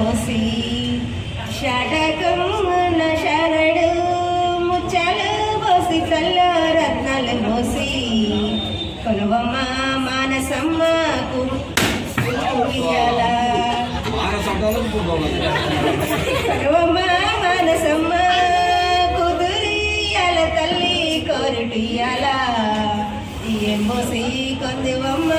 పోసి షాటకంగున శారడు ముచ్చలు పోసి తల్ల రత్నాలు పోసి కొలువమ్మ మానసమ్మకు కుయ్యాల కొలువమ్మ మానసమ్మ కుదురియాల తల్లి కోరుటియాల ఏం పోసి కొందివమ్మ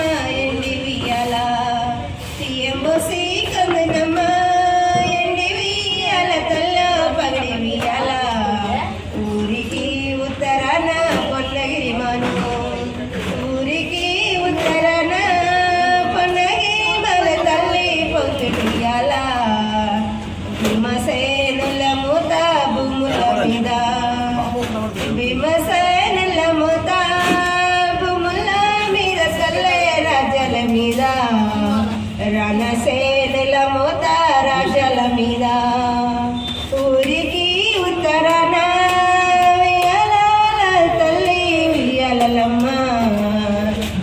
రణసేనుల మోతారాశల మీద ఊరికి ఉత్తరాన తల్లి ఉయ్యాలమ్మ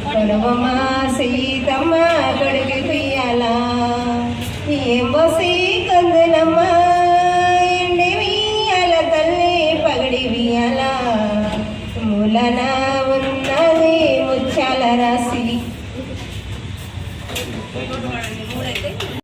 పరమమా సీతమ్మ కొడుకు కుయ్యాల. ఏమో సీకందులమ్మ ఎండి వియ్యాల తల్లి పగడి వియ్యాల. మూలనా ఉన్న మూడైతే